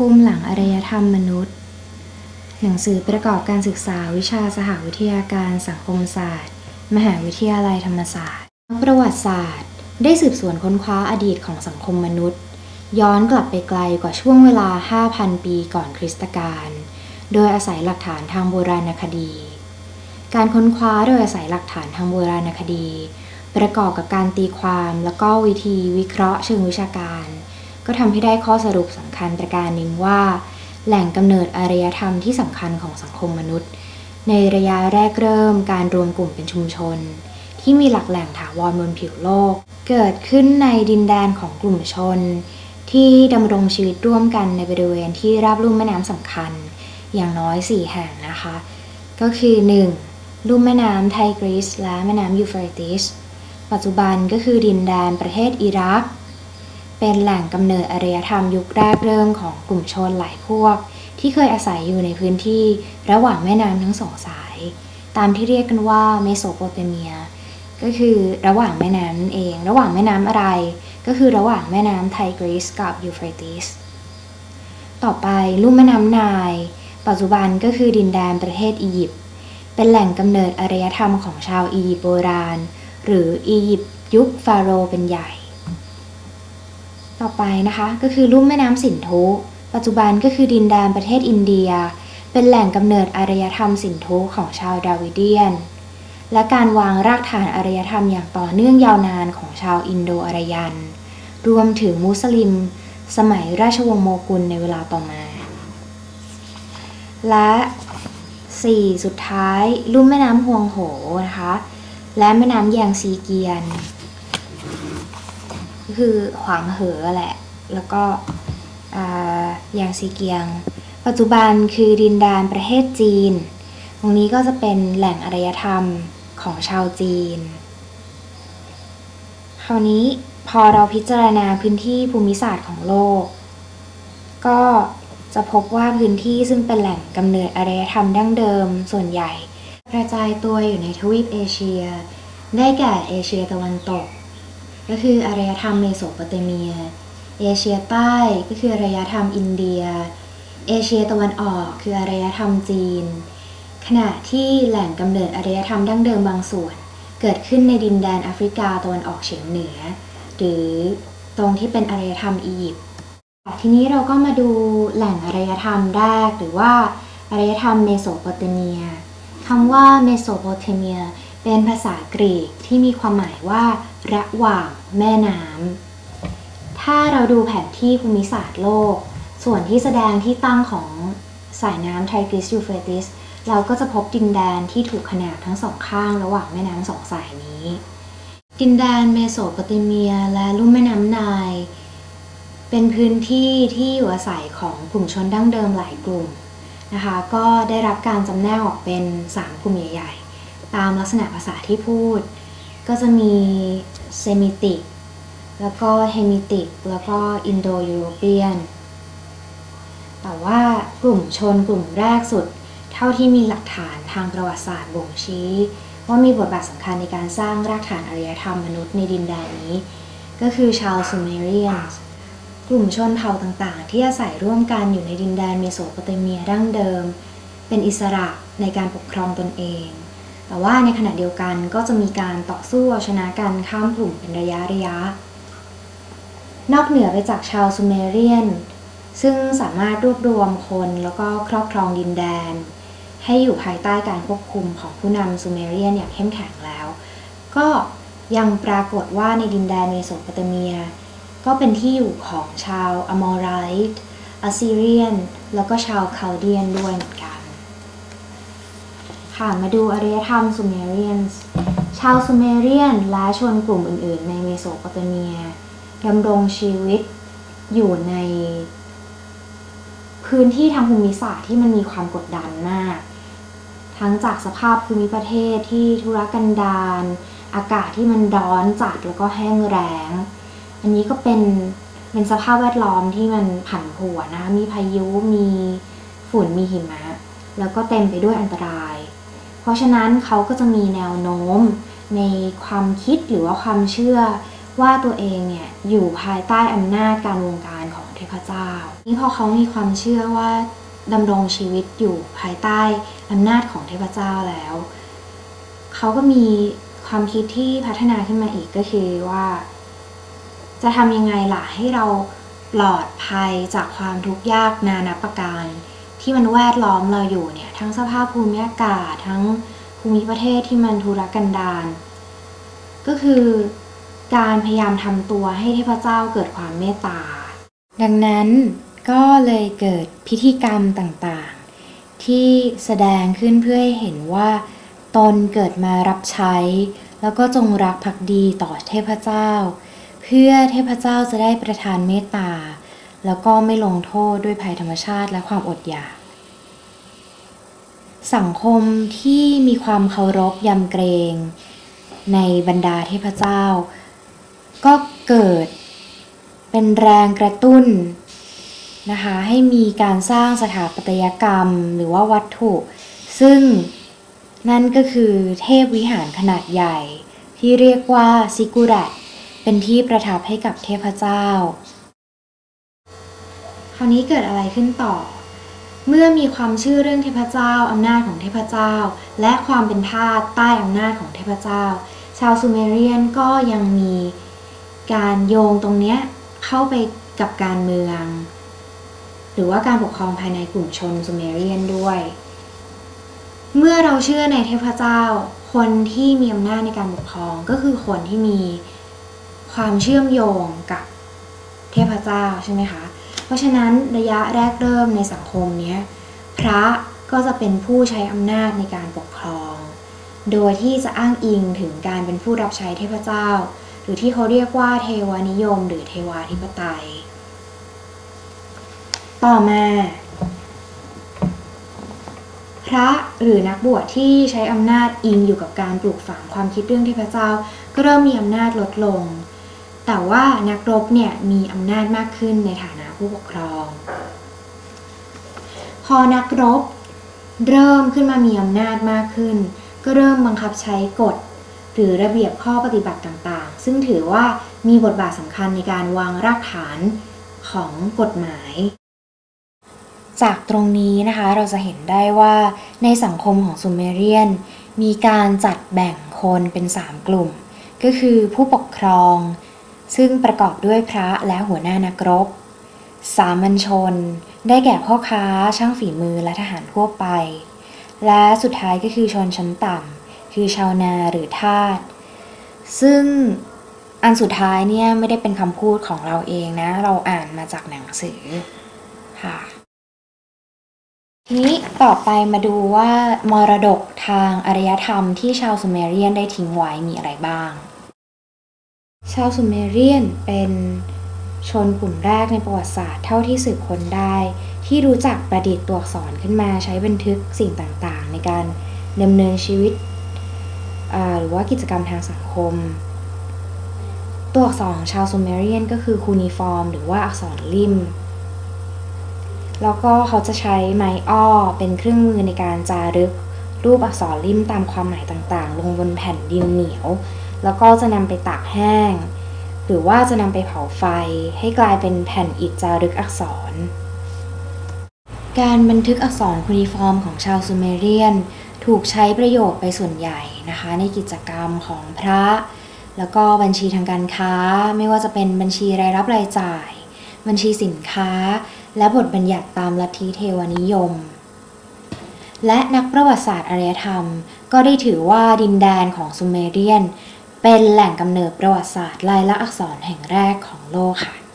ภูมิหลังอารยธรรมมนุษย์ หนังสือประกอบการศึกษาวิชาสหวิทยาการสังคมศาสตร์ มหาวิทยาลัยธรรมศาสตร์นักประวัติศาสตร์ ได้สืบสวนค้นคว้าอดีตของสังคมมนุษย์ ย้อนกลับไปไกลกว่าช่วงเวลา 5,000 ปีก่อนคริสตกาลโดยอาศัยหลักฐานทางโบราณคดี การค้นคว้าโดยอาศัยหลักฐานทางโบราณคดี ประกอบกับการตีความแล้วก็วิธีวิเคราะห์เชิงวิชาการ ก็ทำให้ได้ข้อสรุปสำคัญประการหนึ่งว่า แหล่งกำเนิดอารยธรรมที่สำคัญของสังคมมนุษย์ ในระยะแรกเริ่มการรวมกลุ่มเป็นชุมชน ที่มีหลักแหล่งถาวรบนผิวโลก เกิดขึ้นในดินแดนของกลุ่มชน ที่ดำรงชีวิตร่วมกันในบริเวณที่ราบลุ่มแม่น้ำสำคัญ อย่างน้อย 4 แห่งนะคะ ก็คือ 1. ลุ่มแม่น้ำไทกริสและแม่น้ำยูเฟรติสปัจจุบันก็คือดินแดนประเทศอิรัก เป็นแหล่งกำเนิดอารยธรรมยุคแรกเริ่มของกลุ่มชนหลายพวก ที่เคยอาศัยอยู่ในพื้นที่ระหว่างแม่น้ำทั้งสองสาย ตามที่เรียกกันว่าเมโสโปเตเมีย ก็คือระหว่างแม่น้ำนั่นเอง ระหว่างแม่น้ำอะไร ก็คือระหว่างแม่น้ำไทกริสกับยูเฟรติส ต่อไปลุ่มแม่น้ำไนาย ปัจจุบันก็คือดินแดนประเทศอียิปต์เป็นแหล่งกำเนิดอารยธรรมของชาวอียิปต์โบราณ หรืออียิปต์ยุคฟาโรห์เป็นใหญ่ ต่อไปนะคะก็คือลุ่มแม่น้ำสินธุ ปัจจุบันก็คือดินแดนประเทศอินเดีย เป็นแหล่งกำเนิดอารยธรรมสินธุของชาวดาวิเดียน และการวางรากฐานอารยธรรมอย่างต่อเนื่องยาวนานของชาวอินโดอารยัน รวมถึงมุสลิม สมัยราชวงศ์โมกุลในเวลาต่อมา และ 4. สุดท้าย ลุ่มแม่น้ำฮวงโหนะคะ และแม่น้ำแยงซีเกียน ก็คือขวางเหอแหละ แล้วก็แยงซีเกียง ปัจจุบันคือดินแดนประเทศจีน ตรงนี้ก็จะเป็นแหล่งอารยธรรมของชาวจีน คราวนี้พอเราพิจารณาพื้นที่ภูมิศาสตร์ของโลก ก็จะพบว่าพื้นที่ซึ่งเป็นแหล่งกำเนิดอารยธรรมดั้งเดิมส่วนใหญ่ กระจายตัวอยู่ในทวีปเอเชีย ได้แก่เอเชียตะวันตก ก็คืออารยธรรมเมโสโปเตเมีย เอเชียใต้ก็คืออารยธรรมอินเดีย เอเชียตะวันออกคืออารยธรรมจีน ขณะที่แหล่งกำเนิดอารยธรรมดั้งเดิมบางส่วน เกิดขึ้นในดินแดนแอฟริกาตะวันออกเฉียงเหนือ หรือตรงที่เป็นอารยธรรมอียิปต์ทีนี้เราก็มาดูแหล่งอารยธรรมแรกหรือว่าอารยธรรมเมโสโปเตเมียคำว่าเมโสโปเตเมีย เป็นภาษากรีกที่มีความหมายว่า ระหว่างแม่น้ำ ถ้าเราดูแผนที่ภูมิศาสตร์โลก ส่วนที่แสดงที่ตั้งของสายน้ำไทกริสยูเฟรติส เราก็จะพบดินแดนที่ถูกขนาบทั้งสองข้างระหว่างแม่น้ำสองสายนี้ ดินแดนเมโสโปเตเมียและลุ่มแม่น้ำไนายเป็นพื้นที่ที่อยู่อาศัยของกลุ่มชนดั้งเดิมหลายกลุ่มนะคะ ก็ได้รับการจำแนกออกเป็น 3 กลุ่มใหญ่ๆ ตามลักษณะภาษาที่พูด ก็จะมีเซมิติก แล้วก็เฮมิติก แล้วก็อินโดยูโรเปียน แต่ว่ากลุ่มชนกลุ่มแรกสุด เท่าที่มีหลักฐานทางประวัติศาสตร์บ่งชี้ ว่ามีบทบาทสำคัญในการสร้างรากฐานอารยธรรมมนุษย์ในดินแดนนี้ ก็คือชาวซูเมเรียนส์กลุ่มชนเผ่าต่างๆ ที่อาศัยร่วมกันอยู่ในดินแดนเมโสโปเตเมียดั้งเดิม เป็นอิสระในการปกครองตนเอง แต่ว่าในขณะเดียวกันก็จะมีการต่อสู้เอาชนะกันข้ามกลุ่มเป็นระยะระยะ นอกเหนือไปจากชาวซูเมเรียน ซึ่งสามารถรวบรวมคนแล้วก็ครอบครองดินแดน ให้อยู่ภายใต้การควบคุมของผู้นำซูเมเรียนอย่างเข้มแข็งแล้ว ก็ยังปรากฏว่าในดินแดนเมโสโปเตเมีย ก็เป็นที่อยู่ของชาวอมอรไรต์อัสซีเรียน แล้วก็ชาวคาลเดียนด้วยเหมือนกัน ค่ะมาดูอารยธรรมซูเมเรียนส์ชาวซูเมเรียนและชนกลุ่มอื่น ๆ ในเมโสโปเตเมียดำรงชีวิตอยู่ใน พื้นที่ทางภูมิศาสตร์ที่มันมีความกดดันมาก ทั้งจากสภาพภูมิประเทศที่ทุรกันดารอากาศที่มันร้อนจัดแล้วก็แห้งแล้งอันนี้ก็เป็นเป็นสภาพแวดล้อมที่มันผันผวนนะคะมีพายุมีฝุ่นมีหิมะ แล้วก็เต็มไปด้วยอันตราย ราะฉะนั้นเขาก็จะมีแนวโน้มในความคิดหรือว่าความเชื่อว่าตัวเองเนี่ยอยู่ภายใต้อำนาจการวงการของเทพเจ้า นี่พอเขามีความเชื่อว่าดำรงชีวิตอยู่ภายใต้อำนาจของเทพเจ้าแล้ว เขาก็มีความคิดที่พัฒนาขึ้นมาอีกก็คือว่า จะทำยังไงล่ะให้เราปลอดภัยจากความทุกข์ยากนานาประการ ที่มันแวดล้อมเราอยู่เนี่ย ทั้งสภาพภูมิอากาศ ทั้งภูมิประเทศที่มันทุรกันดารก็คือการพยายามทำตัวให้เทพเจ้าเกิดความเมตตา ดังนั้นก็เลยเกิดพิธีกรรมต่างๆ ที่แสดงขึ้นเพื่อให้เห็นว่า ตนเกิดมารับใช้ แล้วก็จงรักภักดีต่อเทพเจ้า เพื่อเทพเจ้าจะได้ประทานเมตตา แล้วก็ไม่ลงโทษด้วยภัยธรรมชาติและความอดอยาก สังคมที่มีความเคารพยำเกรง ในบรรดาเทพเจ้า ก็เกิดเป็นแรงกระตุ้นนะคะให้มีการสร้างสถาปัตยกรรมหรือว่าวัตถุ ซึ่งนั่นก็คือเทพวิหารขนาดใหญ่ ที่เรียกว่าซิกุรัตเป็นที่ประทับให้กับเทพเจ้า คราวนี้เกิดอะไรขึ้นต่อ เมื่อมีความเชื่อเรื่องเทพเจ้าอำนาจของเทพเจ้า และความเป็นทาสใต้อำนาจของเทพเจ้า ชาวซูเมเรียนก็ยังมีการโยงตรงนี้เข้าไปกับการเมือง หรือว่าการปกครองภายในกลุ่มชนซูเมเรียนด้วย เมื่อเราเชื่อในเทพเจ้า คนที่มีอำนาจในการปกครองก็คือคนที่มีความเชื่อมโยงกับเทพเจ้าใช่ไหมคะ เพราะฉะนั้นระยะแรกเริ่มในสังคมนี้พระก็จะเป็นผู้ใช้อำนาจในการปกครอง โดยที่จะอ้างอิงถึงการเป็นผู้รับใช้เทพเจ้า หรือที่เขาเรียกว่าเทวานิยม หรือเทวาธิปไตย ต่อมา พระหรือนักบวชที่ใช้อำนาจอิงอยู่กับการปลูกฝังความคิดเรื่องเทพเจ้า ก็เริ่มมีอำนาจลดลง แต่ว่านักรบเนี่ยมีอำนาจมากขึ้นในฐานะผู้ปกครอง พอนักรบเริ่มขึ้นมามีอำนาจมากขึ้น ก็เริ่มบังคับใช้กฎ หรือระเบียบข้อปฏิบัติต่างๆ ซึ่งถือว่ามีบทบาทสำคัญในการวางรากฐานของกฎหมาย จากตรงนี้นะคะเราจะเห็นได้ว่าในสังคมของซูเมเรียน มีการจัดแบ่งคนเป็น 3 กลุ่ม ก็คือผู้ปกครอง ซึ่งประกอบด้วยพระและหัวหน้านักรบ สามัญชน ได้แก่พ่อค้าช่างฝีมือและทหารทั่วไป และสุดท้ายก็คือชนชั้นต่ำคือชาวนาหรือทาสซึ่งอันสุดท้ายเนี่ยไม่ได้เป็นคำพูดของเราเองนะ เราอ่านมาจากหนังสือค่ะทีนี้ต่อไปมาดูว่ามรดกทางอารยธรรมที่ชาวซูเมเรียนได้ทิ้งไว้มีอะไรบ้าง ชาวซูเมเรียนเป็นชนกลุ่มแรกในประวัติศาสตร์เท่าที่สืบค้นได้ ที่รู้จักประดิษฐ์ตัวอักษรขึ้นมาใช้บันทึกสิ่งต่างๆ ในการดำเนินชีวิตหรือว่ากิจกรรมทางสังคม ตัวอักษรของชาวซูเมเรียนก็คือคูนิฟอร์ม หรือว่าอักษรริมแล้วก็เขาจะใช้ไม้อ้อเป็นเครื่องมือในการจารึกรูปอักษรริมตามความหมายต่างๆ ลงบนแผ่นดินเหนียว แล้วก็จะนำไปตากแห้ง หรือว่าจะนำไปเผาไฟให้กลายเป็นแผ่นอิฐจารึกอักษร การบันทึกอักษรคูนิฟอร์มของชาวซูเมเรียน ถูกใช้ประโยชน์ไปส่วนใหญ่นะคะ ในกิจกรรมของพระ แล้วก็บัญชีทางการค้า ไม่ว่าจะเป็นบัญชีรายรับรายจ่าย บัญชีสินค้า และบทบัญญัติตามลัทธิเทวนิยมและนักประวัติศาสตร์อารยธรรม ก็ได้ถือว่าดินแดนของซูเมเรียน เป็นแหล่งกำเนิดประวัติศาสตร์ลายลักษณ์อักษรแห่งแรกของโลกค่ะ